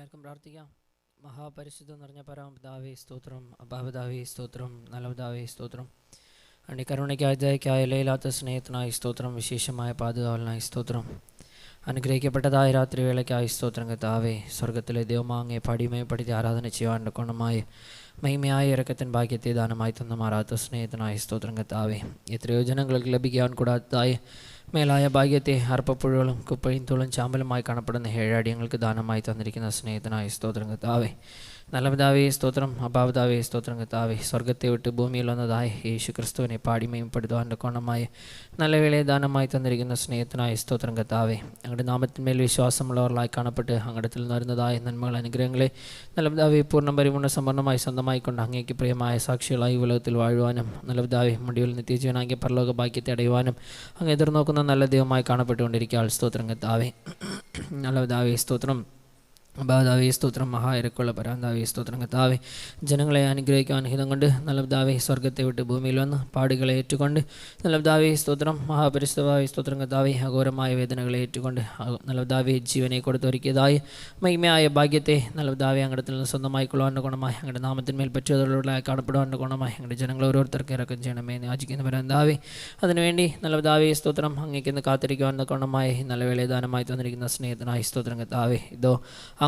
എല്ലാവർക്കും പ്രാർത്ഥിക്കാം. മഹാപരിശുദ്ധം നിറഞ്ഞ പരമപിതാവേ സ്തോത്രം. അബാപിതാവേ സ്തോത്രം. നല്ലപിതാവേ സ്തോത്രം. അണ്ടി കരുണയ്ക്കായി ലയിലാത്ത സ്നേഹത്തിനായി സ്തോത്രം. വിശേഷമായ പാതുകാവലിനായി സ്തോത്രം. അനുഗ്രഹിക്കപ്പെട്ടതായ രാത്രി വേളയ്ക്കായി സ്തോത്രം കത്താവേ സ്വർഗത്തിലെ ദൈവമാങ്ങെ പടിമയപ്പെടുത്തി ആരാധന ചെയ്യുവാന്റെ കൊണമായി. മഹിമയായ ഇറക്കത്തിൻ ഭാഗ്യത്തെ ദാനമായി തന്ന മാറാത്ത സ്നേഹത്തിനായി സ്തോത്രം കത്താവേ എത്രയോ ജനങ്ങൾക്ക് ലഭിക്കാൻ കൂടാത്തതായ മേലായ ഭാഗ്യത്തെ അർപ്പപ്പുഴകളും കുപ്പയും തുളും ചാമ്പലുമായി കാണപ്പെടുന്ന ഏഴാടിയങ്ങൾക്ക് ദാനമായി തന്നിരിക്കുന്ന സ്നേഹത്തിനായി സ്തോത്രം കത്താവേ നല്ല പിതാവേ സ്തോത്രം. അഭാവിതാവേ സ്തോത്രം കത്താവേ സ്വർഗത്തെ വിട്ട് ഭൂമിയിൽ വന്നതായി യേശു ക്രിസ്തുവിനെ പാടിമയപ്പെടുത്തുവാന്റെ കോണമായി നല്ല വേളയെ ദാനമായി തന്നിരിക്കുന്ന സ്നേഹത്തിനായി സ്തോത്രം കത്താവേ അങ്ങടെ നാമത്തിന്മേൽ വിശ്വാസമുള്ളവരിലായി കാണപ്പെട്ട് അങ്ങടത്തിൽ നിന്നുവരുന്നതായ നന്മകൾ അനുഗ്രഹങ്ങളെ നല്ല പിതാവേ പൂർണ പരിപൂർണ സമ്പൂർണമായി സ്വന്തമായിക്കൊണ്ട് അങ്ങേക്ക് പ്രിയമായ സാക്ഷികളായി ഉലകത്തിൽ വാഴുവാനും നല്ല പിതാവേ മുടിയിൽ നിത്യജീവനാകിയ പരലോക ഭാഗ്യത്തെ അടയുവാനും അങ്ങ് എതിർനോക്കുന്ന നല്ല ദൈവമായി കാണപ്പെട്ടുകൊണ്ടിരിക്കുക സ്തോത്രം കത്താവേ നല്ല പിതാവേ സ്തോത്രം. അബാദാവേ സ്തോത്രം. മഹായിരക്കുള്ള പരാന്താവേ സ്തോത്രം. കത്താവേ ജനങ്ങളെ അനുഗ്രഹിക്കുവാൻ ഹിതം കൊണ്ട് നല്ലബ്ദാവി സ്വർഗത്തെ വിട്ട് ഭൂമിയിൽ വന്ന് പാടുകളെ ഏറ്റുകൊണ്ട് നല്ലബ്ദാവി സ്തോത്രം. മഹാപരിസ്ഥവാവേ സ്തോത്രം. കത്താവേ അഘോരമായ വേദനകളെ ഏറ്റുകൊണ്ട് നല്ലബ്ദാവി ജീവനെ കൊടുത്തൊരുക്കിയതായി. മഹിമയായ ഭാഗ്യത്തെ നല്ലബ്ദാവി അങ്ങടത്തിൽ നിന്ന് സ്വന്തമായി കൊള്ളുവാന്റെ ഗുണമായി അങ്ങയുടെ നാമത്തിന്മേൽ പറ്റിയതുള്ള കാണപ്പെടുവാന്റെ ഗുണമായി അങ്ങടെ ജനങ്ങൾ ഓരോരുത്തർക്ക് ഇറക്കം ചെയ്യണമേ എന്ന് യാചിക്കുന്ന പരാന്താവേ അതിനുവേണ്ടി നല്ലബ്ദാവി സ്തോത്രം. അങ്ങേക്കെന്ന് കാത്തിരിക്കുവാന്റെ ഗുണമായി നല്ല വേളയദാനമായി തന്നിരിക്കുന്ന സ്നേഹത്തിനായി സ്തോത്രം. കത്താവേ ഇതോ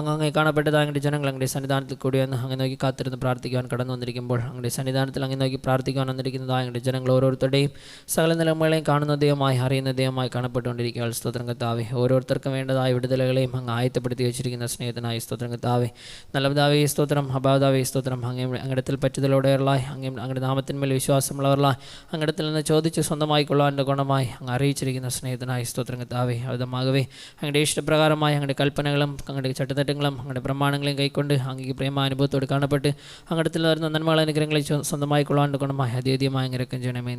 അങ്ങ് കാണപ്പെട്ടത് അങ്ങയുടെ ജനങ്ങൾ അങ്ങയുടെ സന്നിധാനത്തിൽ കൂടി വന്ന് അങ്ങനെ നോക്കി കാത്തിരുന്ന് പ്രാർത്ഥിക്കുവാൻ കടന്നു വന്നിരിക്കുമ്പോൾ അങ്ങയുടെ സന്നിധാനത്തിൽ അങ്ങനെ നോക്കി പ്രാർത്ഥിക്കുവാൻ വന്നിരിക്കുന്നത് അങ്ങനെ ജനങ്ങൾ ഓരോരുത്തരുടെയും സകല നിലമുകളെയും കാണുന്ന ദൈവമായി അറിയുന്ന ദൈവമായി കാണപ്പെട്ടുകൊണ്ടിരിക്കുകയാൽ സ്തോത്രങ്കത്താവെ ഓരോരുത്തർക്കും വേണ്ടതായ വിടുതലകളെയും അങ്ങ് ആയത്തപ്പെടുത്തി വെച്ചിരിക്കുന്ന സ്നേഹത്തിനായി സ്തോത്രം കത്താവെ ഈ സ്തോത്രം. അഭാവതാവേ സ്തോത്രം. അങ്ങേ അങ്ങടത്തിൽ പറ്റുതലോടെയുള്ള അങ്ങേ അങ്ങയുടെ നാമത്തിന്മേൽ വിശ്വാസമുള്ളവരുള്ള അങ്ങടത്തിൽ നിന്ന് ചോദിച്ച് സ്വന്തമായിക്കൊള്ളാന്റെ ഗുണമായി അങ്ങ് അറിയിച്ചിരിക്കുന്ന സ്നേഹത്തിനായി സ്തോത്രം കത്താവേ അവിധമാകവേ ഇഷ്ടപ്രകാരമായി അങ്ങടെ കൽപ്പനകളും അങ്ങടെ ചട്ടത്തിൽ ചട്ടത്തട്ടങ്ങളും അങ്ങയുടെ പ്രമാണങ്ങളെയും കൈക്കൊണ്ട് അങ്ങേക്ക് പ്രേമാനുഭവത്തോട് കാണപ്പെട്ട് അങ്ങടത്തിൽ വരുന്ന നന്മകളെ അനുഗ്രഹങ്ങളെ സ്വന്തമായി കൊള്ളാണ്ട് കൊണ്ടുമായി അതീതമായി അങ്ങരക്കം ചെയ്യണമേ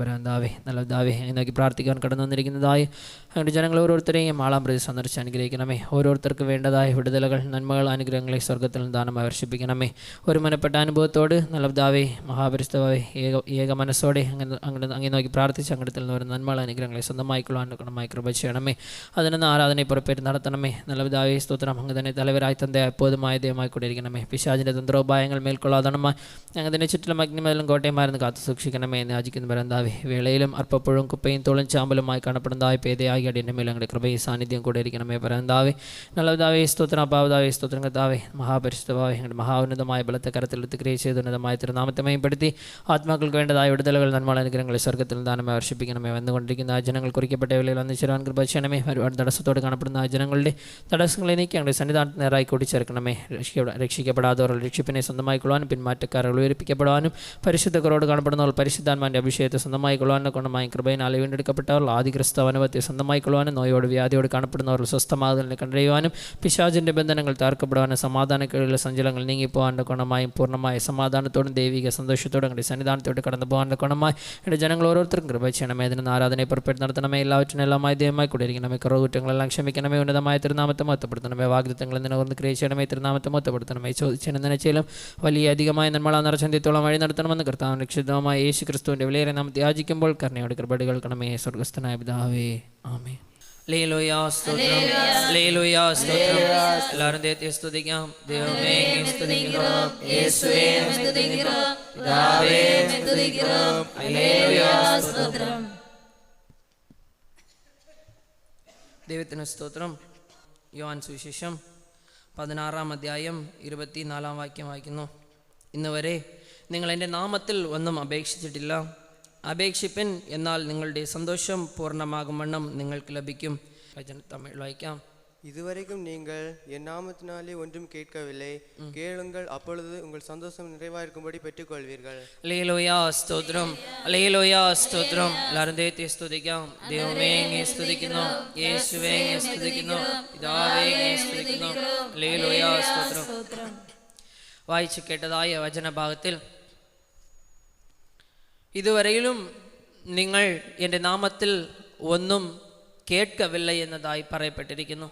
പറയാൻ ദാവേ നല്ല ദാവേ അങ്ങനെ നോക്കി പ്രാർത്ഥിക്കാൻ കടന്നു വന്നിരിക്കുന്നതായി അങ്ങയുടെ ജനങ്ങൾ ഓരോരുത്തരെയും ആളാം പ്രതി സന്ദർശിച്ച് അനുഗ്രഹിക്കണമേ. ഓരോരുത്തർക്ക് വേണ്ടതായ വിടുതലകൾ നന്മകൾ അനുഗ്രഹങ്ങളെ സ്വർഗത്തിൽ ദാനമായി വർഷിപ്പിക്കണമേ. ഒരു മനപ്പെട്ട അനുഭവത്തോട് നല്ല ദാവേ മഹാപരിസ്തവേ ഏക ഏക മനസ്സോടെ അങ്ങനെ അങ്ങനെ അങ്ങനെ നോക്കി പ്രാർത്ഥിച്ച് അങ്ങടത്തിൽ നിന്ന് വരുന്ന നന്മകൾ അനുഗ്രഹങ്ങളെ സ്വന്തമായി കൊള്ളാണ്ട് ഗുണമായി കൃപ ചെയ്യണമേ. അതിനൊന്ന് ആരാധനയെ പുറപ്പേറ്റ് നടത്തണമേ. നല്ല ദാവേ സ്തോത്രം. അങ്ങ് തന്നെ തലവരായി തന്റെ എപ്പോഴുമായ ദൈവമായി കൊണ്ടിരിക്കണമേ പിശാചിന്റെ തന്ത്രോപായങ്ങൾ മേൽക്കൊള്ളാതണമായി ഞങ്ങൾ തന്നെ ചുറ്റിലും അഗ്നിമേലും കോട്ടയമായിരുന്നു കാത്തു സൂക്ഷിക്കണമേ എന്ന് യാചിക്കുന്ന പരന്താവേ വേളയിലും അർപ്പപ്പുഴും കുപ്പയും തോളും ചാമ്പലുമായി കാണപ്പെടുന്നതായ പേതയായി അടിയന്റെ മേൽ അങ്ങയുടെ കൃപയും സാന്നിധ്യം കൂടെ ഇരിക്കണമേ പരന്താവേ നല്ലതാവേ സ്തോത്രം. അപാവതാവേ സ്തോത്രം. കത്താവേ മഹാപരിശുദ്ധഭാവേ ഞങ്ങളുടെ മഹാഉന്നതമായ ബലത്തെ കരത്തിൽ ക്രിയ ചെയ്ത് ഉന്നതമായ തിരുനാമത്തെ മയപ്പെടുത്തി ആത്മാക്കൾക്ക് വേണ്ടതായ വിടുതലുകൾ നന്മ അനുഗ്രഹങ്ങളെ സ്വർഗത്തിൽ ദാനമായി വർഷിപ്പിക്കണമേ. വന്നുകൊണ്ടിരിക്കുന്ന ആ ജനങ്ങൾ കുറിക്കപ്പെട്ട വേളയിൽ ഒന്നിച്ചേരാൻ കൃപ ചെയ്യണമേ. ഒരുപാട് തടസ്സത്തോട് കാണപ്പെടുന്ന ആ ജനങ്ങളുടെ തടസ്സങ്ങളെ നീക്കി ഞങ്ങളുടെ സന്നിധാനത്ത് നേരായി കൂട്ടിച്ചേർക്കണമേ രക്ഷിക്കപ്പെടാ രക്ഷിക്കപ്പെടാത്തവർ രക്ഷിപ്പിനെ സ്വന്തമായി കൊള്ളുവാനും പിന്മാറ്റക്കാരെ ഉയർപ്പിക്കപ്പെടാനും പരിശുദ്ധ കുറോട് കാണപ്പെടുന്നവർ പരിശുദ്ധാന്മാന്റെ അഭിഷേകത്തെ സ്വന്തമായി കൊള്ളുവാനും കൊണ്ടുമായി കൃപയിനാൽ വീണ്ടെടുക്കപ്പെട്ടവർ ആദിഗ്രസ്ത അനുഭവത്തെ സ്വന്തമായി കൊള്ളുവാനും നോയോട് വ്യാധിയോട് കാണപ്പെടുന്നവർ സ്വസ്ഥമാകുന്നതിനെ കണ്ടറിയുവാനും പിശാചിന്റെ ബന്ധനങ്ങൾ താർക്കപ്പെടുവാനും സമാധാനക്കേടുള്ള സഞ്ചലങ്ങൾ നീങ്ങിപ്പോകാന്റെ ഗുണമായും പൂർണമായ സമാധാനത്തോടും ദൈവിക സന്തോഷത്തോടും കൂടി സന്നിധാനത്തോട് കടന്നു പോകാന്റെ ഗുണമായി എന്റെ ജനങ്ങൾ ഓരോരുത്തർക്കും കൃപ ചെയ്യണമേ. അതിന് ആരാധനയെ പുറപ്പെട്ട് നടത്തണമേ. എല്ലാവറ്റിനും എല്ലാമായി ദൈവമായി കൂടിയിരിക്കണമേ. കുറവ് കുറ്റങ്ങളെല്ലാം ക്ഷമിക്കണമേ. ഉന്നതമായ തിരുനാമത്തെ മൊത്തപ്പെടുത്തണമേ വാഗ്ദത്തങ്ങളിൽ ഞങ്ങൾ ക്രിയ ചെയ്യണമേ തിരുനാമത്തെ മൊത്തപ്പെടുത്തണമേ ചോദിച്ചെന്ന് നനച്ചാലും വലിയ അധികമായ നമ്മൾ നിറച്ചന്ത്യത്തോളം വഴി നടത്തണമെന്ന് കർത്താവ് രക്ഷിതമായ യേശു ക്രിസ്തുവിന്റെ വിലയേറെ നാം ത്യാജിക്കുമ്പോൾ കർണയോട് കൃപടി കേൾക്കണമേ സ്വർഗസ്ഥനായ പിതാവേ. ആമേ ലേലുയാ ദൈവത്തെ സ്തുതിക്കാം. ദൈവമേ യേശുവേ പിതാവേ ദൈവത്തിന് സ്തോത്രം. യുവാൻ സുവിശേഷം. പതിനാറാം അധ്യായം ഇരുപത്തിനാലാം വാക്യം വായിക്കുന്നു. ഇന്ന് വരെ നിങ്ങൾ എന്റെ നാമത്തിൽ ഒന്നും അപേക്ഷിച്ചിട്ടില്ല. അപേക്ഷിപ്പൻ എന്നാൽ നിങ്ങളുടെ സന്തോഷം പൂർണമാകും വണ്ണം നിങ്ങൾക്ക് ലഭിക്കും. തമിഴ് വായിക്കാം. இதுவரைக்கும் நீங்கள் என் நாமத்தினாலே ஒன்றும் கேட்கவில்லை கேளுங்கள் அப்பொழுது உங்கள் சந்தோஷம் நிறைவாயிருக்கும்படி பெற்றுக்கொள்வீர்கள் ലേലോയാ സ്തോത്രം ലേലോയാ സ്തോത്രം എല്ലാവരും ദൈവത്തെ സ്തുതിക്കാം ദൈവമേ അങ്ങേ സ്തുതിക്കുന്നു യേശുവേ അങ്ങേ സ്തുതിക്കുന്നു പിതാവേ അങ്ങേ സ്തുതിക്കുന്നു ലേലോയാ സ്തോത്രം വായിച്ചു കേട്ടതായ വചനഭാഗത്തിൽ ഇതുവരെയിലും നിങ്ങൾ എൻ്റെ നാമത്തിൽ ഒന്നും കേൾക്കവില്ല എന്നതായി പറയപ്പെട്ടിരിക്കുന്നു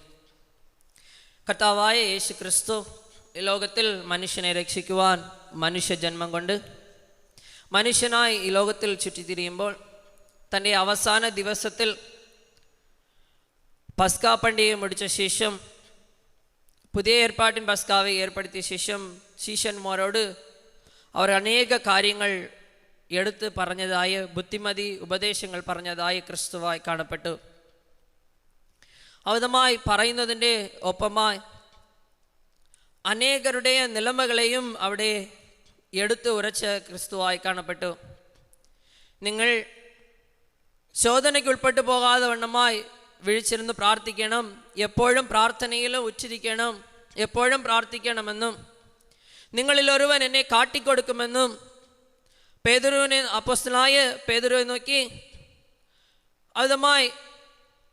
കർത്താവായ യേശു ക്രിസ്തു ലോകത്തിൽ മനുഷ്യനെ രക്ഷിക്കുവാൻ മനുഷ്യജന്മം കൊണ്ട് മനുഷ്യനായി ഈ ലോകത്തിൽ ചുറ്റിത്തിരിയുമ്പോൾ തന്റെ അവസാന ദിവസത്തിൽ പസ്കാ പണ്ടിയെ മുടിച്ച ശേഷം പുതിയ ഏർപ്പാട്ടിൻ പസ്കാവെ ഏർപ്പെടുത്തിയ ശേഷം ശിഷ്യന്മാരോട് അവർ അനേക കാര്യങ്ങൾ എടുത്ത് പറഞ്ഞതായ ബുദ്ധിമതി ഉപദേശങ്ങൾ പറഞ്ഞതായി ക്രിസ്തുവായി കാണപ്പെട്ടു. അവതമായി പറയുന്നതിന്റെ ഒപ്പമായി അനേകരുടെ നിലമകളെയും അവിടെ എടുത്തു ഉരച്ച് ക്രിസ്തുവായി കാണപ്പെട്ടു. നിങ്ങൾ ശോധനയ്ക്ക് ഉൾപ്പെട്ടു പോകാതെ വണ്ണമായി വിഴിച്ചിരുന്ന് പ്രാർത്ഥിക്കണം. എപ്പോഴും പ്രാർത്ഥനയിലും ഉച്ചരിക്കണം. എപ്പോഴും പ്രാർത്ഥിക്കണമെന്നും നിങ്ങളിൽ ഒരുവൻ എന്നെ കാട്ടിക്കൊടുക്കുമെന്നും പേതുരുവിനെ അപ്പോസ്തലായ പേതുരുവെ നോക്കി അതുമായി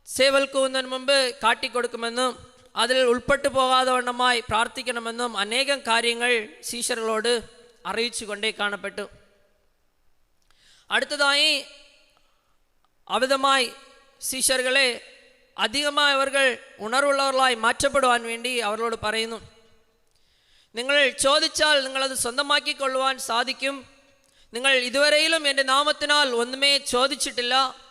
സേവൽക്കുവുന്നതിന് മുമ്പ് കാട്ടിക്കൊടുക്കുമെന്നും അതിൽ ഉൾപ്പെട്ടു പോകാതെ വണ്ണമായി പ്രാർത്ഥിക്കണമെന്നും അനേകം കാര്യങ്ങൾ ശീശറുകളോട് അറിയിച്ചു കൊണ്ടേ കാണപ്പെട്ടു. അടുത്തതായി അമിതമായി ശീശറുകളെ അധികമായി അവർ ഉണർവുള്ളവர்களாய் മാറ്റപ്പെടുവാൻ വേണ്ടി അവരോട് പറയുന്നു. നിങ്ങൾ ചോദിച്ചാൽ നിങ്ങളത് സ്വന്തമാക്കിക്കൊള്ളുവാൻ സാധിക്കും. നിങ്ങൾ ഇതുവരെയിലും എന്റെ നാമത്തിനാൽ ഒന്നുമേ ചോദിച്ചിട്ടില്ല.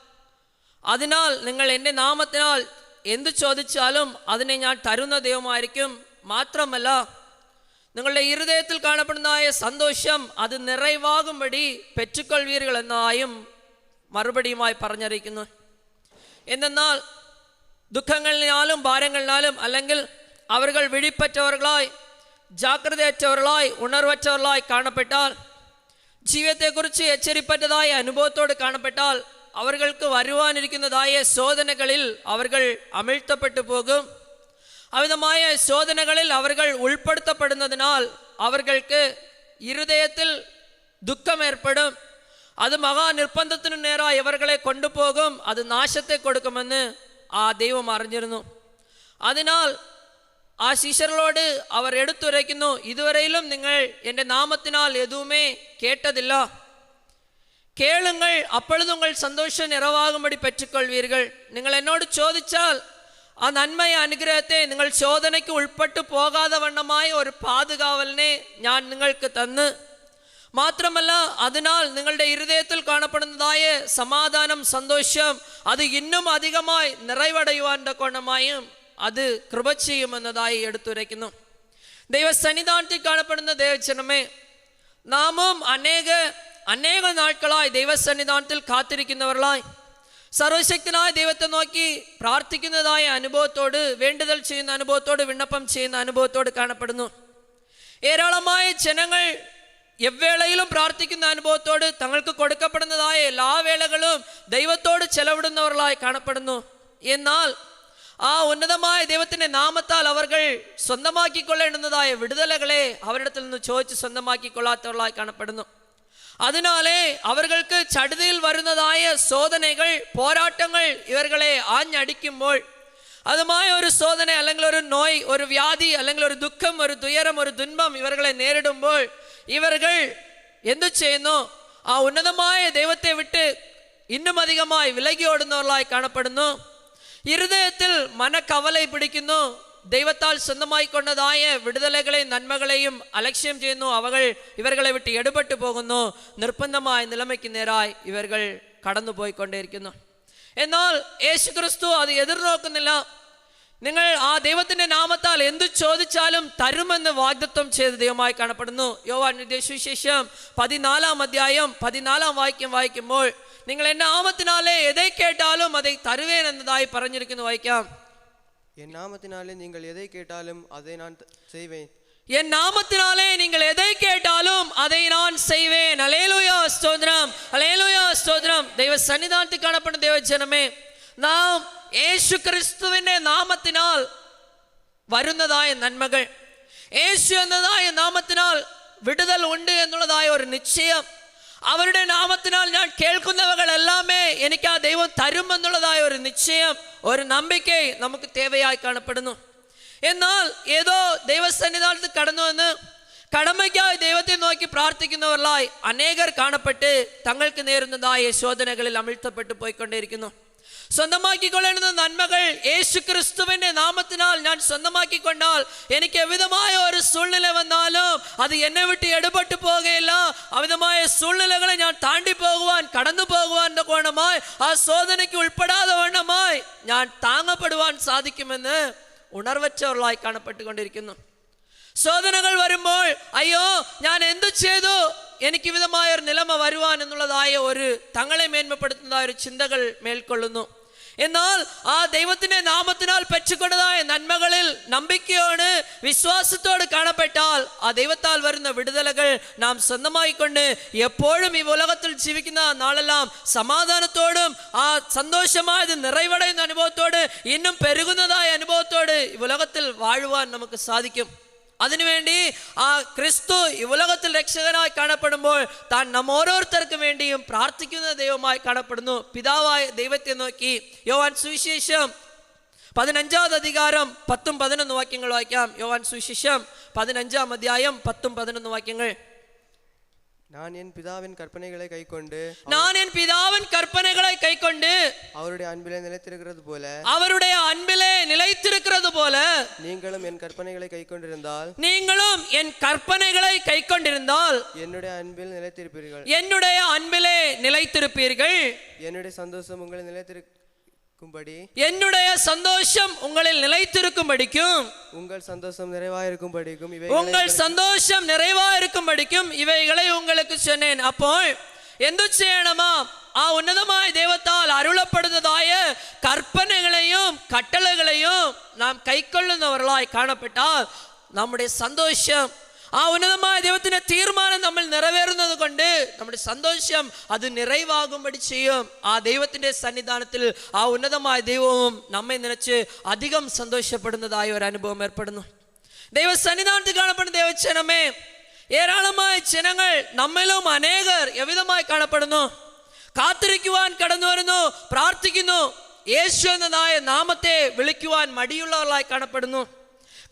അതിനാൽ നിങ്ങൾ എന്റെ നാമത്തിനാൽ എന്തു ചോദിച്ചാലും അതിനെ ഞാൻ തരുന്ന ദൈവമായിരിക്കും. മാത്രമല്ല നിങ്ങളുടെ ഹൃദയത്തിൽ കാണപ്പെടുന്നതായ സന്തോഷം അത് നിറവാകുംപടി പെറ്റുക്കൊൾവീരുകൾ എന്നായും മറുപടിയുമായി പറഞ്ഞറിയിക്കുന്നു. എന്നാൽ ദുഃഖങ്ങളിനാലും ഭാരങ്ങളിലാലും അല്ലെങ്കിൽ അവർ വിഴിപ്പറ്റവர்களாய் ജാഗ്രതയറ്റവர்களாய் ഉണർവറ്റവர்களாய் കാണപ്പെട്ടാൽ ജീവിതത്തെക്കുറിച്ച് എച്ചരിപ്പറ്റതായ അനുഭവത്തോട് കാണപ്പെട്ടാൽ അവർക്ക് വരുവാനിരിക്കുന്നതായ ശോധനകളിൽ അവർ അമിഴ്ത്തപ്പെട്ടു പോകും. അമിതമായ ശോധനകളിൽ അവർ ഉൾപ്പെടുത്തപ്പെടുന്നതിനാൽ അവർക്ക് ഇരുദയത്തിൽ ദുഃഖം ഏർപ്പെടും അത് മഹാനിർബന്ധത്തിനു നേരായി ഇവരെ കൊണ്ടുപോകും. അത് നാശത്തെ കൊടുക്കുമെന്ന് ആ ദൈവം അറിഞ്ഞിരുന്നു. അതിനാൽ ആ ശിഷ്യരോട് അവർ എടുത്തുരയ്ക്കുന്നു. ഇതുവരെയിലും നിങ്ങൾ എന്റെ നാമത്തിനാൽ എതുവുമേ കേട്ടതില്ല. കേളുങ്ങൾ അപ്പോഴുതുങ്ങൾ സന്തോഷം നിറവാകുമ്പടി പറ്റിക്കൊള്ളുവീരുകൾ നിങ്ങൾ എന്നോട് ചോദിച്ചാൽ ആ നന്മയ അനുഗ്രഹത്തെ നിങ്ങൾ ശോധനയ്ക്ക് ഉൾപ്പെട്ടു പോകാതെ വണ്ണമായ ഒരു പാതുകാവലിനെ ഞാൻ നിങ്ങൾക്ക് തന്ന്. മാത്രമല്ല അതിനാൽ നിങ്ങളുടെ ഹൃദയത്തിൽ കാണപ്പെടുന്നതായ സമാധാനം സന്തോഷം അത് ഇന്നും അധികമായി നിറവടയുവാന്റെ കോണമായും അത് കൃപ ചെയ്യുമെന്നതായി എടുത്തുരയ്ക്കുന്നു. ദൈവസന്നിധാനത്തിൽ കാണപ്പെടുന്ന ദേവജനമേ നാമും അനേക അനേക നാൾക്കളായി ദൈവസന്നിധാനത്തിൽ കാത്തിരിക്കുന്നവരായി സർവശക്തനായ ദൈവത്തെ നോക്കി പ്രാർത്ഥിക്കുന്നതായ അനുഭവത്തോട് വേണ്ടുതൽ ചെയ്യുന്ന അനുഭവത്തോട് വിണ്ണപ്പം ചെയ്യുന്ന അനുഭവത്തോട് കാണപ്പെടുന്നു. ഏരാളമായ ജനങ്ങൾ എവ്വേളയിലും പ്രാർത്ഥിക്കുന്ന അനുഭവത്തോട് തങ്ങൾക്ക് കൊടുക്കപ്പെടുന്നതായ എല്ലാ വേളകളും ദൈവത്തോട് ചെലവിടുന്നവരായി കാണപ്പെടുന്നു. എന്നാൽ ആ ഉന്നതമായ ദൈവത്തിന്റെ നാമത്താൽ അവർകൾ സ്വന്തമാക്കിക്കൊള്ളേണ്ടുന്നതായ വിടുതലകളെ അവരിടത്തിൽ നിന്ന് ചോദിച്ച് സ്വന്തമാക്കിക്കൊള്ളാത്തവരായി കാണപ്പെടുന്നു. അതിനാലേ അവർക്ക് ചടുതിയിൽ വരുന്നതായ ശോധനകൾ പോരാട്ടങ്ങൾ ഇവരെ ആഞ്ഞടിക്കുമ്പോൾ അതുമായ ഒരു ശോധന അല്ലെങ്കിൽ ഒരു നോയ് ഒരു വ്യാധി അല്ലെങ്കിൽ ഒരു ദുഃഖം ഒരു ദുയരം ഒരു ദുൻപം ഇവരെ നേരിടുമ്പോൾ ഇവർ എന്തു ചെയ്യുന്നു ആ ഉന്നതമായ ദൈവത്തെ വിട്ട് ഇന്നും അധികമായി വിലകി ഓടുന്നവர்களாய் കാണപ്പെടുന്നു ഇരുദയത്തിൽ മനക്കവലൈ പിടിക്കുന്നു ദൈവത്താൽ സ്വന്തമായി കൊണ്ടതായ വിടുതലകളെയും നന്മകളെയും അലക്ഷ്യം ചെയ്യുന്നു. അവകൾ ഇവരുകളെ വിട്ട് എടുപെട്ടു പോകുന്നു. നിർബന്ധമായ നിലമയ്ക്ക് നേരായി ഇവരുകൾ കടന്നുപോയിക്കൊണ്ടേയിരിക്കുന്നു. എന്നാൽ യേശു ക്രിസ്തു അത് എതിർനോക്കുന്നില്ല. നിങ്ങൾ ആ ദൈവത്തിന്റെ നാമത്താൽ എന്തു ചോദിച്ചാലും തരുമെന്ന് വാഗ്ദത്വം ചെയ്ത ദൈവമായി കാണപ്പെടുന്നു. യോവാൻ സുവിശേഷം പതിനാലാം അധ്യായം പതിനാലാം വാക്യം വായിക്കുമ്പോൾ നിങ്ങൾ എന്റെ നാമത്തിനാലേ എതേ കേട്ടാലും അതേ തരുവേൻ എന്നതായി പറഞ്ഞിരിക്കുന്നു. വായിക്കാം. என் நாமத்தினாலே நீங்கள் எதை கேட்டாலும் அதை நான் த- செய்வேன் என் நாமத்தினாலே நீங்கள் எதை கேட்டாலும் அதை நான் செய்வேன் அலேலுயா ஸ்தோத்திரம் அலேலுயா ஸ்தோத்திரம் ദൈവ സന്നിധാനത്തിൽ കാണപ്പെടുന്ന ദൈവജനമേ നാം യേശു ക്രിസ്തുവിന്റെ നാമത്തിനാൽ വരുന്നതായ നന്മകൾ യേശു എന്നതായ നാമത്തിനാൽ വിടുതൽ ഉണ്ട് എന്നുള്ളതായ ഒരു നിശ്ചയം അവരുടെ നാമത്തിനാൽ ഞാൻ കേൾക്കുന്നവകളെല്ലാമേ എനിക്ക് ആ ദൈവം തരുമെന്നുള്ളതായ ഒരു നിശ്ചയം ഒരു നമ്പിക്കെ നമുക്ക് തേവയായി കാണപ്പെടുന്നു. എന്നാൽ ഏതോ ദൈവസന്നിധാനത്ത് കടന്നു വന്ന് കടമയ്ക്കായി ദൈവത്തെ നോക്കി പ്രാർത്ഥിക്കുന്നവരിലായി അനേകർ കാണപ്പെട്ട് തങ്ങൾക്ക് നേരുന്നതായ ശോധനകളിൽ അമിഴ്ത്തപ്പെട്ടു പോയിക്കൊണ്ടേയിരിക്കുന്നു. സ്വന്തമാക്കിക്കൊള്ളേണ്ട നന്മകൾ യേശു ക്രിസ്തുവിന്റെ നാമത്തിനാൽ ഞാൻ സ്വന്തമാക്കിക്കൊണ്ടാൽ എനിക്ക് എവിധമായ ഒരു സൂഴ്നില വന്നാലും അത് എന്നെ വിട്ട് എടുപെട്ടു പോകുകയില്ല അമിതമായ സുള്ളലുകളെ ഞാൻ താണ്ടി പോകുവാൻ കടന്നു പോകുവാൻ വേണമായി ആ ശോധനയ്ക്ക് ഉൾപ്പെടാതെ വേണമായി ഞാൻ താങ്ങപ്പെടുവാൻ സാധിക്കുമെന്ന് ഉണർവച്ചവர்களாய் കാണപ്പെട്ടുകൊണ്ടിരിക്കുന്നു. ശോധനകൾ വരുമ്പോൾ അയ്യോ ഞാൻ എന്തു ചെയ്തു? എനിക്ക് വിധമായ ഒരു നിലമ വരുവാൻ എന്നുള്ളതായ ഒരു തങ്ങളെ മേന്മപ്പെടുത്തുന്നതായ ഒരു ചിന്തകൾ മേൽക്കൊള്ളുന്നു. എന്നാൽ ആ ദൈവത്തിന്റെ നാമത്തിനാൽ പെറ്റുകൊണ്ടതായ നന്മകളിൽ നമ്പിക്കയോട് വിശ്വാസത്തോട് കാണപ്പെട്ടാൽ ആ ദൈവത്താൽ വരുന്ന വിടുതലകൾ നാം സ്വന്തമായിക്കൊണ്ട് എപ്പോഴും ഈ ഉലകത്തിൽ ജീവിക്കുന്ന നാളെല്ലാം സമാധാനത്തോടും ആ സന്തോഷമായത് നിറവടയുന്ന അനുഭവത്തോട് ഇന്നും പെരുകുന്നതായ അനുഭവത്തോട് ഈ ഉലകത്തിൽ വാഴുവാൻ നമുക്ക് സാധിക്കും. അതിനുവേണ്ടി ആ ക്രിസ്തു ഈ ഉലകത്തിൽ രക്ഷകനായി കാണപ്പെടുമ്പോൾ താൻ നമ്മ ഓരോരുത്തർക്കും വേണ്ടിയും പ്രാർത്ഥിക്കുന്ന ദൈവമായി കാണപ്പെടുന്നു. പിതാവായ ദൈവത്തെ നോക്കി യോവാൻ സുവിശേഷം പതിനഞ്ചാമത് അധികാരം പത്തും പതിനൊന്ന് വാക്യങ്ങൾ വായിക്കാം. യോവാൻ സുവിശേഷം പതിനഞ്ചാം അധ്യായം പത്തും പതിനൊന്ന് വാക്യങ്ങൾ. நான் என் பிதாவின் கற்பனைகளை கைக்கொண்டு நான் என் பிதாவின் கற்பனைகளை கைக்கொண்டு அவருடைய அன்பிலே நிலைத்திருக்கிறது போல அவருடைய அன்பிலே நிலைத்திருக்கிறது போல நீங்களும் என் கற்பனைகளை கைக்கொண்டிருந்தால் நீங்களும் என் கற்பனைகளை கைக்கொண்டிருந்தால் என்னுடைய அன்பில் நிலைத்திருப்பீர்கள். என்னுடைய அன்பிலே நிலைத்திருப்பீர்கள். என்னுடைய சந்தோஷம் உங்களை இருக்கும்படி என்னுடைய சந்தோஷம் உங்களில் நிலைத்திருக்கும்படிக்கும். உங்கள் சந்தோஷம் நிறைவா நிறைவாயிருக்கும்படிக்கும் உங்கள் சந்தோஷம் நிறைவா நிறைவாயிருக்கும்படிக்கும் இவைகளை உங்களுக்கு சொன்னேன். அப்போ എന്തു ചെയ്യണമോ ആ ഉന്നതമായ ദൈവത്താൽ അരുളപ്പെടുന്നതായ കർപ്പനകളെയും കട്ടളകളെയും നാം കൈക്കൊള്ളുന്നവர்களாய் காணப்பட்டால் நம்முடைய சந்தோஷம் ആ ഉന്നതമായ ദൈവത്തിന്റെ തീർമാനം നമ്മൾ നിറവേറുന്നത് കൊണ്ട് നമ്മുടെ സന്തോഷം അത് നിറവാകുമ്പടി ചെയ്യും. ആ ദൈവത്തിന്റെ സന്നിധാനത്തിൽ ആ ഉന്നതമായ ദൈവവും നമ്മെ നിലച്ച് അധികം സന്തോഷപ്പെടുന്നതായ ഒരു അനുഭവം ഏർപ്പെടുന്നു. ദൈവ സന്നിധാനത്തിൽ കാണപ്പെടുന്ന ദൈവജനമേ ഏരാളമായ ജനങ്ങൾ നമ്മിലും അനേകർ എവിധമായി കാണപ്പെടുന്നു? കാത്തിരിക്കുവാൻ കടന്നു വരുന്നു പ്രാർത്ഥിക്കുന്നു. യേശു എന്നതായ നാമത്തെ വിളിക്കുവാൻ മടിയുള്ളവരായി കാണപ്പെടുന്നു.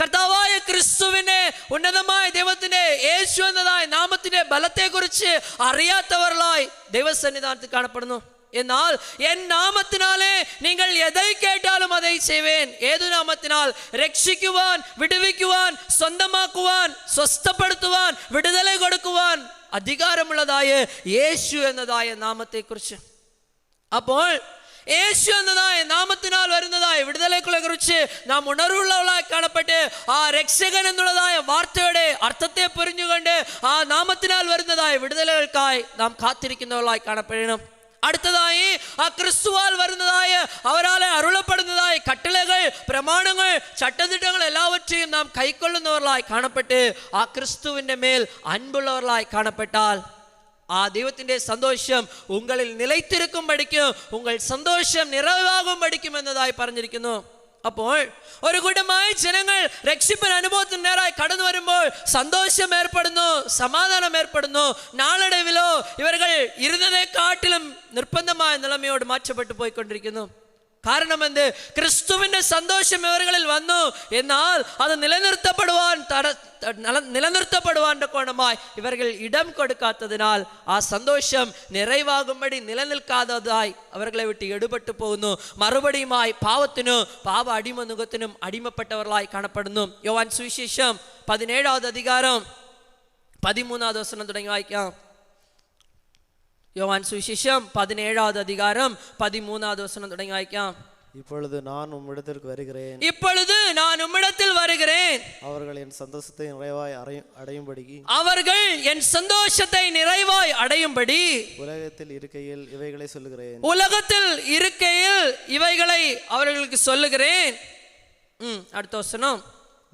കർത്താവായ ക്രിസ്തുവിനെ ഉന്നതമായ ദൈവത്തിന്റെ യേശു എന്നതായ നാമത്തിന്റെ ബലത്തെക്കുറിച്ച് അറിയാത്തവരായി ദൈവസന്നിധാനത്തിൽ കാണപ്പെടുന്നു. എന്നാൽ എൻ നാമത്തിനാലേ നിങ്ങൾ എதை കേട്ടാലും അതൈ ചെയ്വേൻ ഏതു നാമത്തിനാൽ? രക്ഷിക്കുവാൻ വിടുവിക്കുവാൻ സ്വന്തമാക്കുവാൻ സ്വസ്ഥപ്പെടുത്തുവാൻ വിടുതല കൊടുക്കുവാൻ അധികാരമുള്ളതായ യേശു എന്നതായ നാമത്തെക്കുറിച്ച്. അപ്പോൾ യേശു എന്നതായ നാമത്തിനാൽ വരുന്നതായ വിടുതലേക്കുള്ള കുറിച്ച് നാം ഉണർവുള്ളവളായി കാണപ്പെട്ട് ആ രക്ഷകൻ എന്നുള്ളതായ വാർത്തയുടെ അർത്ഥത്തെ പൊരിഞ്ഞുകൊണ്ട് ആ നാമത്തിനാൽ വരുന്നതായ വിടുതലുകൾക്കായി നാം കാത്തിരിക്കുന്നവളായി കാണപ്പെടണം. അടുത്തതായി ആ ക്രിസ്തുവാൽ വരുന്നതായ അവരാലെ അരുളപ്പെടുന്നതായ കട്ടളകൾ പ്രമാണങ്ങൾ ചട്ടത്തിട്ടങ്ങൾ എല്ലാവற்றைയും നാം കൈക്കൊള്ളുന്നവരായി കാണപ്പെട്ട് ആ ക്രിസ്തുവിന്റെ മേൽ അൻപുള്ളവരായി കാണപ്പെട്ടാൽ ആ ദൈവത്തിന്റെ സന്തോഷം ഉങ്ങളിൽ நிலைத்திருக்கும் പഠിക്കും ഉങ്ങൾ സന്തോഷം നിറവാകും പഠിക്കും എന്നതായി പറഞ്ഞിരിക്കുന്നു. അപ്പോൾ ഒരു കൂട്ടമായി ജനങ്ങൾ രക്ഷിപ്പൻ അനുഭവത്തിന് നേരായി കടന്നു വരുമ്പോൾ സന്തോഷം ഏർപ്പെടുന്നു സമാധാനം ഏർപ്പെടുന്നു നാളടവിലോ ഇവർകൾ ഇരുന്നതേക്കാട്ടിലും നിർബന്ധമായ നിലമയോട് മാറ്റപ്പെട്ടു പോയിക്കൊണ്ടിരിക്കുന്നു. കാരണം എന്ത് ക്രിസ്തുവിൻ്റെ സന്തോഷം ഇവരുകളിൽ വന്നു എന്നാൽ അത് നിലനിർത്തപ്പെടുവാൻ തട നിലനിർത്തപ്പെടുവാൻ്റെ കോണമായി ഇവർകൾ ഇടം കൊടുക്കാത്തതിനാൽ ആ സന്തോഷം നിറവാകുംപടി നിലനിൽക്കാത്തതായി അവരെ വിട്ട് എടുപെട്ടു പോകുന്നു മറുപടിയുമായി പാവത്തിനു പാവ അടിമനുഖത്തിനും അടിമപ്പെട്ടവരായി കാണപ്പെടുന്നു യോവാൻ സുവിശേഷം പതിനേഴാമത് അധികാരം പതിമൂന്നാം ദിവസം തുടങ്ങി വായിക്കാം யோவான் சுவிசேஷம் பதினேழாவது அதிகாரம் பதிமூணாவது வசனம் தொடங்கி வாய்க்காம் இப்பொழுது நான் உம்மிடத்திற்கு வருகிறேன் இப்பொழுது நான் உம்மிடத்தில் வருகிறேன் அவர்கள் என் சந்தோஷத்தை நிறைவாய் அடையும்படி அவர்கள் என் சந்தோஷத்தை நிறைவாய் அடையும்படி உலகத்தில் இருக்கையில் இவைகளை சொல்லுகிறேன் உலகத்தில் இருக்கையில் இவைகளை அவர்களுக்கு சொல்லுகிறேன் ம் அடுத்த வசனம்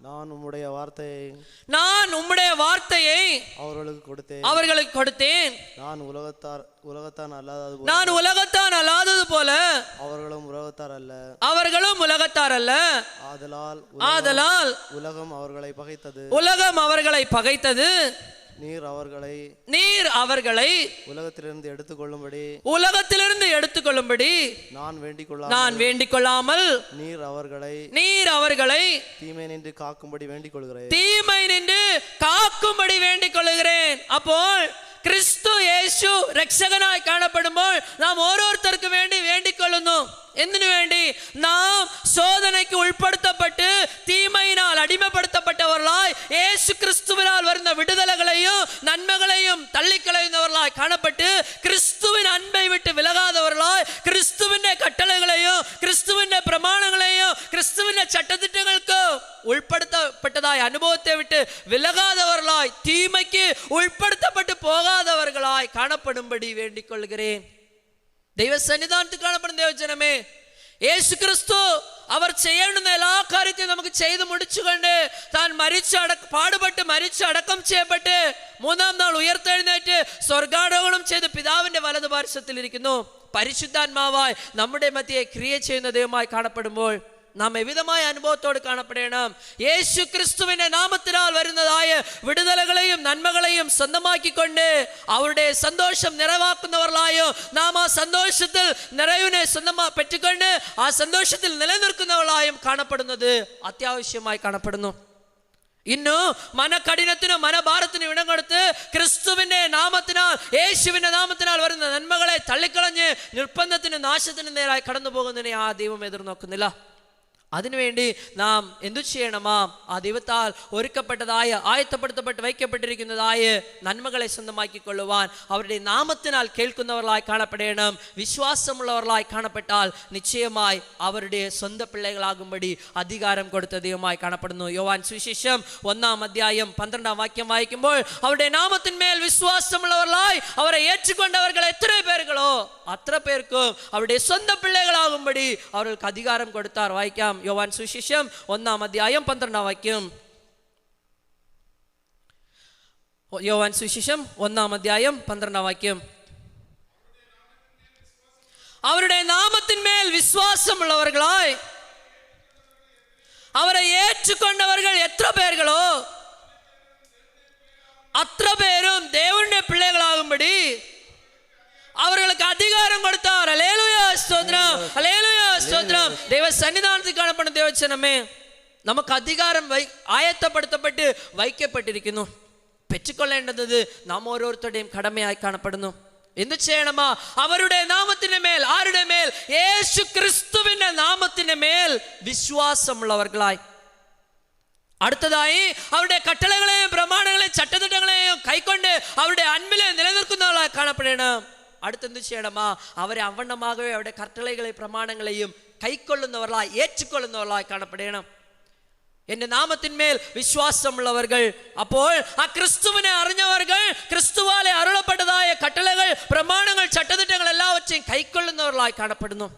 நான் உம்முடைய வார்த்தையை நான் உம்முடைய வார்த்தையை அவர்களுக்கு கொடுத்தேன். அவர்களுக்கு கொடுத்தேன். நான் உலகத்தார் உலகத்தான் அல்லாதது போல. நான் உலகத்தான் அல்லாதது போல. அவர்களும் உலகத்தார் அல்ல. அவர்களும் உலகத்தார் அல்ல. ஆதலால் ஆதலால் உலகம் அவர்களை பகைத்தது. உலகம் அவர்களை பகைத்தது. நீர் அவர்களை நீர் அவர்களை உலகத்திலிருந்து எடுத்துக்கொள்ளும்படி உலகத்திலிருந்து எடுத்துக்கொள்ளும்படி நான் வேண்டிக் நான் வேண்டிக் நீர் அவர்களை நீர் அவர்களை தீமை நின்று காக்கும்படி வேண்டிக்கொள்கிறேன். தீமை நின்று காக்கும்படி வேண்டிக் அப்போ கிறிஸ்து இயேசு രക്ഷകനായി കാണപ്പെടുമ്പോൾ நாம் ഓരോരുത്തർക്ക് வேண்டி வேண்டிக்கொள்ளணும் എന്തിനു வேண்டி? நாம் சோதனைக்கு ഉൾപ്പെടുത്തപ്പെട്ട് தள்ளி களைந்தவர்களாய் காணப்பட்டு கிறிஸ்துவின் அன்பை விட்டு விலகாதவர்களாய் கிறிஸ்துவின் கட்டளைகளையும் கிறிஸ்துவின் பிரமாணங்களையும் கிறிஸ்துவின் சட்டத்திட்டங்களுக்கு உள்படுத்தப்பட்டதாய் அனுபவத்தை விட்டு விலகாதவர்களாய் தீமைக்கு உள்படுத்தப்பட்டு போகாதவர்களாய் காணப்படும்படி வேண்டிக் கொள்கிறேன். தெய்வ சன்னிதானத்துக்கு காணப்படும் தேவஜனமே ക്രിസ്തു അവർ ചെയ്യേണ്ടുന്ന എല്ലാ കാര്യത്തെയും നമുക്ക് ചെയ്ത് മുടിച്ചുകൊണ്ട് താൻ മരിച്ച അടക്ക പാടുപെട്ട് മരിച്ച അടക്കം ചെയ്യപ്പെട്ട് മൂന്നാം നാൾ ഉയർത്തെഴുന്നേറ്റ് സ്വർഗാടകളും ചെയ്ത് പിതാവിന്റെ വലതു പാർശ്വത്തിലിരിക്കുന്നു പരിശുദ്ധാത്മാവായി നമ്മുടെ മധ്യയെ ക്രിയ ചെയ്യുന്ന ദൈവമായി കാണപ്പെടുമ്പോൾ നാം എവിധമായ അനുഭവത്തോട് കാണപ്പെടണം? യേശു ക്രിസ്തുവിന്റെ നാമത്തിനാൽ വരുന്നതായ വിടുതലകളെയും നന്മകളെയും സ്വന്തമാക്കിക്കൊണ്ട് അവരുടെ സന്തോഷം നിറവാക്കുന്നവരായോ നാം ആ സന്തോഷത്തിൽ നിറവിനെ സ്വന്തമാ പറ്റിക്കൊണ്ട് ആ സന്തോഷത്തിൽ നിലനിൽക്കുന്നവളായും കാണപ്പെടുന്നത് അത്യാവശ്യമായി കാണപ്പെടുന്നു. ഇന്നു മനക്കഠിനത്തിനും മനഭാരത്തിനും ഇടം കൊടുത്ത് ക്രിസ്തുവിന്റെ നാമത്തിനാൽ യേശുവിന്റെ നാമത്തിനാൽ വരുന്ന നന്മകളെ തള്ളിക്കളഞ്ഞ് നിർബന്ധത്തിനും നാശത്തിനും നേരായി കടന്നു പോകുന്നതിനെ ആ ദൈവം എതിർനോക്കുന്നില്ല. അതിനുവേണ്ടി നാം എന്തു ചെയ്യണമാം ആ ദൈവത്താൽ ഒരുക്കപ്പെട്ടതായ ആയത്തപ്പെടുത്തപ്പെട്ട് വയ്ക്കപ്പെട്ടിരിക്കുന്നതായ നന്മകളെ സ്വന്തമാക്കി കൊള്ളുവാൻ അവരുടെ നാമത്തിനാൽ കേൾക്കുന്നവர்களாய் കാണപ്പെടണം വിശ്വാസമുള്ളവர்களாய் കാണപ്പെട്ടാൽ നിശ്ചയമായി അവരുടെ സ്വന്തം പിള്ളകളാകുംപടി അധികാരം കൊടുത്ത ദൈവമായി കാണപ്പെടുന്നു യോവാൻ സുവിശേഷം ഒന്നാം അധ്യായം പന്ത്രണ്ടാം വാക്യം വായിക്കുമ്പോൾ അവരുടെ നാമത്തിന്മേൽ വിശ്വാസമുള്ളവர்களாய் അവരെ ഏറ്റുകൊണ്ടവർകൾ എത്ര പേരുകളോ അത്ര പേർക്കും അവരുടെ സ്വന്തം പിള്ളകളാകുംപടി അവർക്ക് അധികാരം കൊടുത്താർ വായിക്കാം വായിക്കാം യോവാൻ സുശിഷ്യം ഒന്നാം അധ്യായം പന്ത്രണ്ടാം വാക്യം യോവാൻ സുശിഷം ഒന്നാം അധ്യായം പന്ത്രണ്ടാം വാക്യം അവരുടെ നാമത്തിന്മേൽ വിശ്വാസമുള്ളവർകളായി அவரை ஏற்றுக்கொண்டவர்கள் எத்தனை பேர்களோ அத்தனை பேரும் தேவனுடைய பிள்ளைகளாகும்படி அவர்களுக்கு அதிகாரம் கொடுத்த സന്നിധാനത്തിൽ കാണപ്പെടുന്ന ദൈവജനമേ നമുക്ക് അധികാരം വൈ ആയത്തപ്പെടുത്തപ്പെട്ട് വഹിക്കപ്പെട്ടിരിക്കുന്നു. പെറ്റിക്കൊള്ളേണ്ടത് നാം ഓരോരുത്തരുടെയും കടമയായി കാണപ്പെടുന്നു. എന്ത് ചെയ്യണമാ? അവരുടെ നാമത്തിന് മേൽ ആരുടെ മേൽ? യേശു ക്രിസ്തുവിന്റെ നാമത്തിന് മേൽ വിശ്വാസമുള്ളവർകളായി. അടുത്തതായി അവരുടെ കട്ടളകളെയും പ്രമാണങ്ങളെയും ചട്ടതിട്ടങ്ങളെയും കൈക്കൊണ്ട് അവരുടെ അൻപിലെ നിലനിൽക്കുന്നവളായി കാണപ്പെടണം അടുത്തെന്ത് ചെയ്യണമാ? അവരെ അവണ്ണമാകവേ അവരുടെ കട്ടളകളെയും പ്രമാണങ്ങളെയും കൈക്കൊള്ളുന്നവരായി ஏற்றுக்கொள்ளுന്നவர்களாய் കാണപ്പെടണം എന്റെ നാമത്തിന്മേൽ വിശ്വാസമുള്ളവർകൾ അപ്പോൾ ആ ക്രിസ്തുവിനെ അറിഞ്ഞവർകൾ ക്രിസ്തുവാലെ അരുളപ്പെട്ടതായ കട്ടളകൾ പ്രമാണങ്ങൾ ചട്ടതിട്ടങ്ങൾ എല്ലാവற்றைയും കൈക്കൊള്ളുന്നവരായി കാണപ്പെടുന്നു.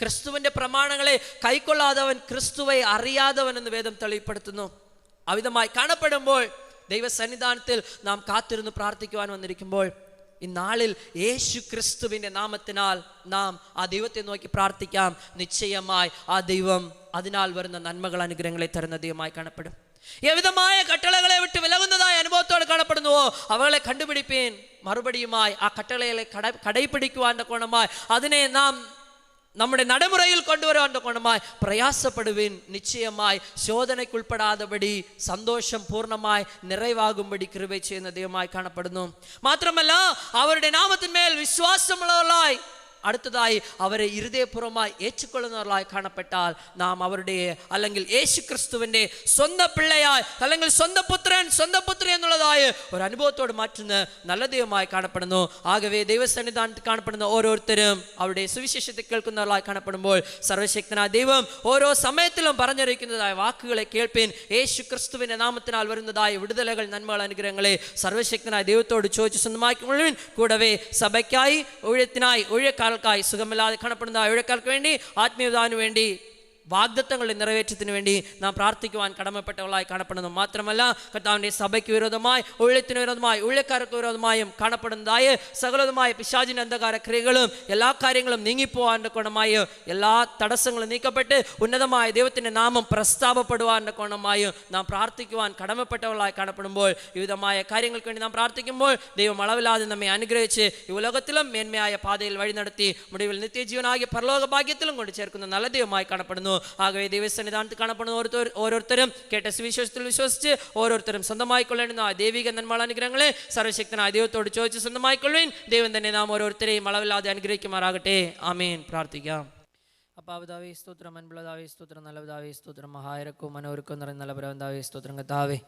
ക്രിസ്തുവിന്റെ പ്രമാണങ്ങളെ കൈക്കൊള്ളാതവൻ ക്രിസ്തുവെ അറിയാതവൻ എന്ന് വേദം തെളിപ്പെടുത്തുന്നു അവിധമായി കാണപ്പെടുമ്പോൾ ദൈവസന്നിധാനത്തിൽ നാം കാത്തിരുന്ന് പ്രാർത്ഥിക്കുവാൻ വന്നിരിക്കുമ്പോൾ ഇന്നാളിൽ യേശു ക്രിസ്തുവിന്റെ നാമത്തിനാൽ നാം ആ ദൈവത്തെ നോക്കി പ്രാർത്ഥിക്കാം. നിശ്ചയമായി ആ ദൈവം അതിനാൽ വരുന്ന നന്മകൾ അനുഗ്രഹങ്ങളെ തരുന്ന ദൈവമായി കാണപ്പെടും. എവിധമായ കട്ടളകളെ വിട്ട് വിലകുന്നതായ അനുഭവത്തോടെ കാണപ്പെടുന്നുവോ? അവളെ കണ്ടുപിടിപ്പീൻ മറുപടിയുമായി ആ കട്ടളകളെ കട കടയിപ്പിടിക്കുവാന്റെ കോണമായി അതിനെ നാം നമ്മുടെ നടമുറയിൽ கொண்டு வருவதற்கு കൊണ്ടുമായി പ്രയാസപ്പെടുവിൻ. നിശ്ചയമായി ശോധനയ്ക്കുൾപ്പെടാതെപടി സന്തോഷം പൂർണമായി നിറവാകുംപടി കൃപ ചെയ്യുന്ന ദൈവമായി കാണപ്പെടുന്നു. മാത്രമല്ല അവരുടെ നാമത്തിന്മേൽ വിശ്വാസമുള്ളവരായി അടുത്തതായി അവരെ ഇരുതയപൂർവമായി ഏച്ചുകൊള്ളുന്നവരായി കാണപ്പെട്ടാൽ നാം അവരുടെ അല്ലെങ്കിൽ യേശു ക്രിസ്തുവിന്റെ സ്വന്തം പിള്ളയായി അല്ലെങ്കിൽ സ്വന്തം പുത്രൻ സ്വന്തം പുത്രൻ എന്നുള്ളതായ ഒരു അനുഭവത്തോട് മാറ്റുന്ന നല്ല ദൈവമായി കാണപ്പെടുന്നു. ആകവേ ദൈവസന്നിധാനത്ത് കാണപ്പെടുന്ന ഓരോരുത്തരും അവരുടെ സുവിശേഷത്തെ കേൾക്കുന്നവരായി കാണപ്പെടുമ്പോൾ സർവശക്തനായ ദൈവം ഓരോ സമയത്തിലും പറഞ്ഞറിയിക്കുന്നതായ വാക്കുകളെ കേൾപ്പിൻ യേശു ക്രിസ്തുവിന്റെ നാമത്തിനാൽ വരുന്നതായ വിടുതലകൾ നന്മകൾ അനുഗ്രഹങ്ങളെ സർവശക്തനായ ദൈവത്തോട് ചോദിച്ചു സ്വന്തമാക്കി മുഴുവൻ കൂടവേ സഭയ്ക്കായി ഊഴത്തിനായി ഊഴക്കാല ഊഴക്കാർക്കായി സുഖമില്ലാതെ കാണപ്പെടുന്ന ഊഴക്കാർക്ക് വേണ്ടി ആത്മീയതാവിന് വേണ്ടി വാഗ്ദത്തങ്ങളുടെ നിറവേറ്റത്തിന് വേണ്ടി നാം പ്രാർത്ഥിക്കുവാൻ കടമപ്പെട്ടവളായി കാണപ്പെടുന്നു. മാത്രമല്ല കർത്താവിന്റെ സഭയ്ക്ക് വിരോധമായി ഉള്ളത്തിന് വിരോധമായി ഉള്ളക്കാർക്ക് വിരോധമായും കാണപ്പെടുന്നതായ സകലതുമായ പിശാചിന്റെ അന്ധകാര ക്രിയകളും എല്ലാ കാര്യങ്ങളും നീങ്ങിപ്പോവാന്റെ കോണമായും എല്ലാ തടസ്സങ്ങളും നീക്കപ്പെട്ട് ഉന്നതമായ ദൈവത്തിന്റെ നാമം പ്രസ്താവപ്പെടുവാന്റെ കോണമായും നാം പ്രാർത്ഥിക്കുവാൻ കടമപ്പെട്ടവളായി കാണപ്പെടുമ്പോൾ വിവിധമായ കാര്യങ്ങൾക്ക് വേണ്ടി നാം പ്രാർത്ഥിക്കുമ്പോൾ ദൈവം അളവില്ലാതെ നമ്മെ അനുഗ്രഹിച്ച് ഈ ഉലകത്തിലും മേന്മയായ പാതയിൽ വഴി നടത്തി മുടിവിൽ നിത്യജീവനാകിയ പരലോക ഭാഗ്യത്തിലും കൊണ്ട് ചേർക്കുന്ന നല്ല ദൈവമായി കാണപ്പെടുന്നു. ആകവേ ദൈവസന്നിധാനത്ത് കാണപ്പെടുന്ന ഓരോരുത്തർ ഓരോരുത്തരും കേട്ട സുവിശേഷത്തിൽ വിശ്വസിച്ച് ഓരോരുത്തരും സ്വന്തമായി കൊള്ളേണ്ടുന്ന ആ ദൈവിക നന്മാള അനുഗ്രഹങ്ങളെ സർവശക്തനായ ദൈവത്തോട് ചോദിച്ച് സ്വന്തമായി കൊള്ളുവിൻ ദൈവം തന്നെ നാം ഓരോരുത്തരെയും അളവില്ലാതെ അനുഗ്രഹിക്കുമാറാകട്ടെ. ആമേൻ. പ്രാർത്ഥിക്കാം. അപ്പാവതാവേ സ്തോത്രം. അൻപുള്ളതാവേ സ്തോത്രം. നല്ലതാവേ സ്തോത്രം. മഹായരക്കും മനോരക്കും നിറഞ്ഞ നല്ല പരവന്താവേ സ്തോത്രം കത്താവേ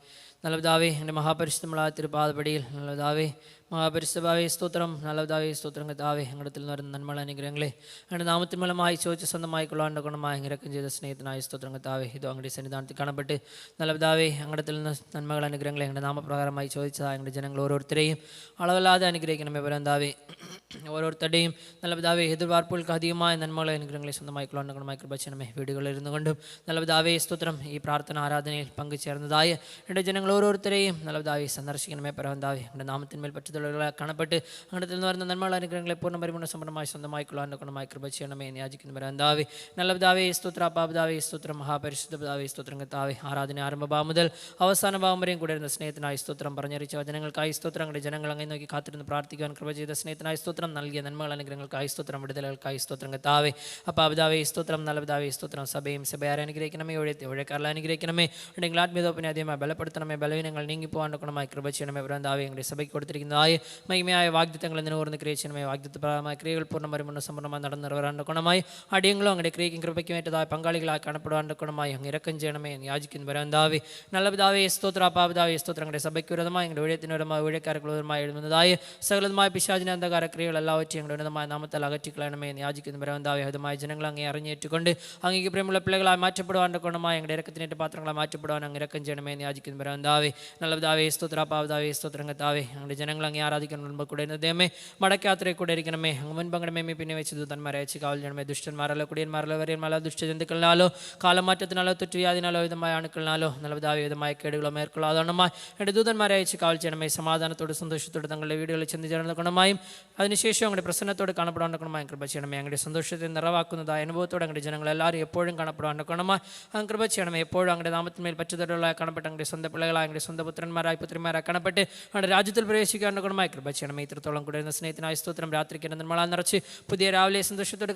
നല്ലതാവേ എന്റെ മഹാപരിശുദ്ധമുള്ള തിരുപാതപടിയിൽ നല്ലതാവേ മഹാപരിശുഭാവേ സ്തോത്രം. നല്ലതാവേ സ്തോത്രം. കഥാവേ ഞങ്ങളുടെ നിന്ന് വരുന്ന നന്മള അനുഗ്രഹങ്ങളെ അങ്ങനെ നാമത്തിൽ ചോദിച്ച സ്വന്തമായി കൊള്ളാണ്ട് ഗുണമായി ഇറക്കം ചെയ്ത സ്നേഹത്തിനായ സ്തോത്രം. കഥാവേ ഇതോ അങ്ങയുടെ സന്നിധാനത്തിൽ കാണപ്പെട്ട് നല്ലതാവേ ഞങ്ങളുടെ നിന്ന് നന്മകൾ അനുഗ്രഹങ്ങളെ ഞങ്ങളുടെ നാമപ്രകാരമായി ചോദിച്ചതായ ഞങ്ങളുടെ ജനങ്ങൾ ഓരോരുത്തരെയും അളവില്ലാതെ അനുഗ്രഹിക്കണമേ പരന്താവേ ഓരോരുത്തരുടെയും നല്ലതാവേ എതിർവാർപ്പുകൾക്ക് അധികമായ നന്മകളെ അനുഗ്രഹങ്ങളെ സ്വന്തമായി കൊള്ളാണ്ട് ഗുണമായി കൃപ വീടുകളിലിരുന്നു കൊണ്ടും നല്ലതാവേ സ്തോത്രം. ഈ പ്രാർത്ഥന ആരാധനയിൽ പങ്കുചേർന്നതായ എന്റെ ജനങ്ങൾ ഓരോരുത്തരെയും നല്ലതാവേ സന്ദർശിക്കണമേ പരവന്താവേ ഞങ്ങളുടെ നാമത്തിന്മേൽ പറ്റുതലുകളെ കാണപ്പെട്ട് അങ്ങനത്തെ നിന്ന് വരുന്ന നന്മകൾ അനുഗ്രഹങ്ങളെ പൂർണ പരിപൂർണ സമ്പന്നമായി സ്വന്തമായി ഗുണമായി കൃപ ചെയ്യണമേ എന്ന് യാചിക്കുന്ന. നല്ല നല്ലതാവേ സ്തോത്ര. പാപതാവേ സ്തോത്രം. മഹാപരിശുദ്ധ പിതാവേ സ്തോത്രം. കത്താവേ ആരാധന ആരംഭഭാവം മുതൽ അവസാന ഭാവം വരെയും കൂടെ ഇരുന്ന സ്നേഹത്തിനായി സ്തോത്രം പറഞ്ഞറിയിച്ച വചനങ്ങൾക്കായി സ്തോത്രം. ജനങ്ങൾ അങ്ങനെ നോക്കി കാത്തിരുന്ന് പ്രാർത്ഥിക്കാൻ കൃപ ചെയ്ത സ്നേഹത്തിനായി സ്തോത്രം. നൽകിയ നന്മകൾ അനുഗ്രഹങ്ങൾക്കായി സ്തോത്രം. വിടുതലുകൾക്കായി സ്തോത്രം. കത്താവേ അപ്പാപിതാവേ സ്തോത്രം. നല്ല പിതാവേ സ്തോത്രം. സഭയും സഭയാരെ അനുഗ്രഹിക്കണമേ. ഒഴി ഒഴക്കാറിൽ അനുഗ്രഹിക്കണമേ. ഉണ്ടെങ്കിൽ ആത്മീയതോപ്പിനെ അധികമായി ബലപ്പെടുത്തണമേ. ബലഹീനങ്ങൾ നീങ്ങിപ്പോകാൻ കൊടുക്കണമായി കൃപ ചെയ്യണമേ. വൃന്ദാവേ ഞങ്ങളുടെ സഭയ്ക്ക് കൊടുത്തിരിക്കുന്നതായ മഹിമയായ വാഗ്ദത്തങ്ങൾ നിന്നോർന്ന് ഓർന്ന് ചെയ്യണമേ വാഗ്ദത്തപരമായ ക്രിയകൾ പൂർണ പരിമൂർണ സമ്പൂർണമായി നടന്നു നിറവേറാൻ ഗുണമായി അടിയങ്ങളും അങ്ങയുടെ ക്രിയയ്ക്കും കൃപയ്ക്കും ഏറ്റതായ പങ്കാളികളായി കാണപ്പെടാണ്ട് ഗുണമായി അങ്ങ് ഇറക്കം ചെയ്യണമേ എന്ന് യാചിക്കുന്നു. വരാന്താവേ നല്ല പിതാവേ സ്തോത്ര. പാപിതാവേ സ്തോത്രം. ഞങ്ങളുടെ സഭയ്ക്ക് വിരതമായി ഞങ്ങളുടെ ഉഴയത്തിനുരമായി ഉഴക്കാരക്കുള്ളവരുമായി എഴുതുന്നതായ സകലതമായ പിശാചിന അന്ധകാര ക്രിയകൾ എല്ലാവറ്റും ഞങ്ങളുടെ ഉന്നതമായ നാമത്താൽ അകറ്റിക്കളയണമേ എന്ന് യാചിക്കുന്നു. വരാന്താവേ അതുമായ ജനങ്ങൾ അങ്ങേ അറിഞ്ഞേറ്റുകൊണ്ട് അങ്ങേക്ക് പ്രിയമുള്ള പിള്ളകളായി മാറ്റപ്പെടുവാണ്ട് ഗുണമായി ഞങ്ങളുടെ ഇറക്കത്തിനേറ്റ പാത്രങ്ങളായി മാറ്റപ്പെടുവാൻ അങ്ങ് ഇറക്കം ചെയ്യണമേ എന്ന് യാചിക്കുന്നു. വരാന്താവേ നല്ല പിതാവേ സ്തോത്ര. പാപിതാവേ സ്തോത്രങ്ങത്താവേ ഞങ്ങളുടെ ജനങ്ങൾ അങ്ങേ ആരാധിക്കണം മുൻപ് കൂടെ ദൈവമേ മടക്കാത്ര കൂടെ ഇരിക്കണമേ. അങ്ങ് മുൻപങ്ങണമേ പിന്നെ വെച്ച് ദൂതന്മാരെ അയച്ച് കാവൽ ചെയ്യണമേ ദുഷ്ടന്മാരല്ലോ കുടിയന്മാരല്ലോ വരെയന്മാരോ ദുഷ്ടജന്തുക്കളിനാലോ കാലമാറ്റത്തിനാലോ തുറ്റുവ്യാധിനാലോ വിധമായ അണുക്കളിനാലോ നല്ല പിതാവേ വിധമായ കേടുകളോ മേற்കൊള്ളാതണമായി എന്റെ ദൂതന്മാരെ അയച്ച് കാവൽ ചെയ്യണമേ. സമാധാനത്തോട് സന്തോഷത്തോട് തങ്ങളുടെ വീടുകളിൽ ചെന്ന് ചേർന്ന അതിനുശേഷം അങ്ങയുടെ പ്രസന്നത്തോട് കാണപ്പെടാൻ ഗുണമായും കൃപ ചെയ്യണമേ. അങ്ങയുടെ സന്തോഷത്തെ നിറവാക്കുന്നതായ അനുഭവത്തോടെ ജനങ്ങൾ എല്ലാവരും എപ്പോഴും കാണപ്പെടാൻ ഗുണമായി അങ്ങ് കൃപ ചെയ്യണമേ. എപ്പോഴും അങ്ങയുടെ നാമത്തിന്മേൽ പറ്റുതലുള്ള കാണപ്പെട്ട അങ്ങയുടെ സ്വന്തം പിള്ളകളായ അങ്ങയുടെ സ്വന്തം പുത്രന്മാരായ പുത്രിമാരായി കാണപ്പെട്ട് അങ്ങയുടെ രാജ്യത്തിൽ പ്രവേശിക്കാൻ ഗുണമായി കൃപ ചെയ്യണം ഇത്രത്തോളം കൂടെ സ്നേഹത്തിനായ സ്തോത്രം. രാത്രിക്ക് നിർമ്മള നിറച്ച് പുതിയ രാവിലെ സന്തോഷത്തോടെ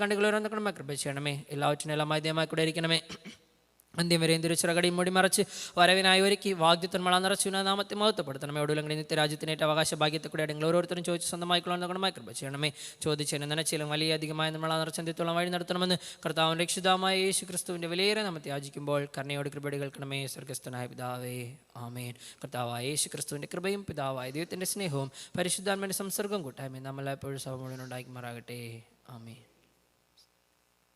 ഗുണമായി കൃപ ചെയ്യണമേ. എല്ലാവറ്റിനും എല്ലാം മാധ്യമമായി കൂടെ ഇരിക്കണമേ. അന്ത്യം വരെയും തിരുച്ചിറകടിയും മൂടി മറച്ച് വരവിനായി ഒരുക്കി വാഗ്ദത്തന്മള നിറച്ചു നാമത്തെ മഹത്വപ്പെടുത്തണമേ. നിത്യ നിത്യരാജ്യത്തിനേറ്റ അവകാശ ഭാഗ്യത്തെ കൂടി അടങ്ങൾ ഓരോരുത്തരും ചോദിച്ച് സ്വന്തമായിക്കൊള്ളാൻ ഗുണമായി കൃപ ചെയ്യണമേ. ചോദിച്ചതിന് നനച്ചിലും വലിയ അധികമായ നമ്മള നിറച്ചന്ത്യത്തോളം വഴി നടത്തണമെന്ന് കർത്താവിൻ രക്ഷിതാമായ യേശു ക്രിസ്തുവിന്റെ വിലയേറെ നമ്മത്തെ യാചിക്കുമ്പോൾ കർണയോട് കൃപടി കേൾക്കണമേ. സ്വർഗസ്ഥനായ പിതാവേ ആമേൻ. കർത്താവായ യേശു ക്രിസ്തുവിന്റെ കൃപയും പിതാവായ ദൈവത്തിന്റെ സ്നേഹവും പരിശുദ്ധാത്മന്റെ സംസർഗം കൂട്ടായ്മയും നമ്മളെപ്പോഴും സഭ മുഴുവൻ ഉണ്ടാക്കി മാറാകട്ടെ ആമേൻ.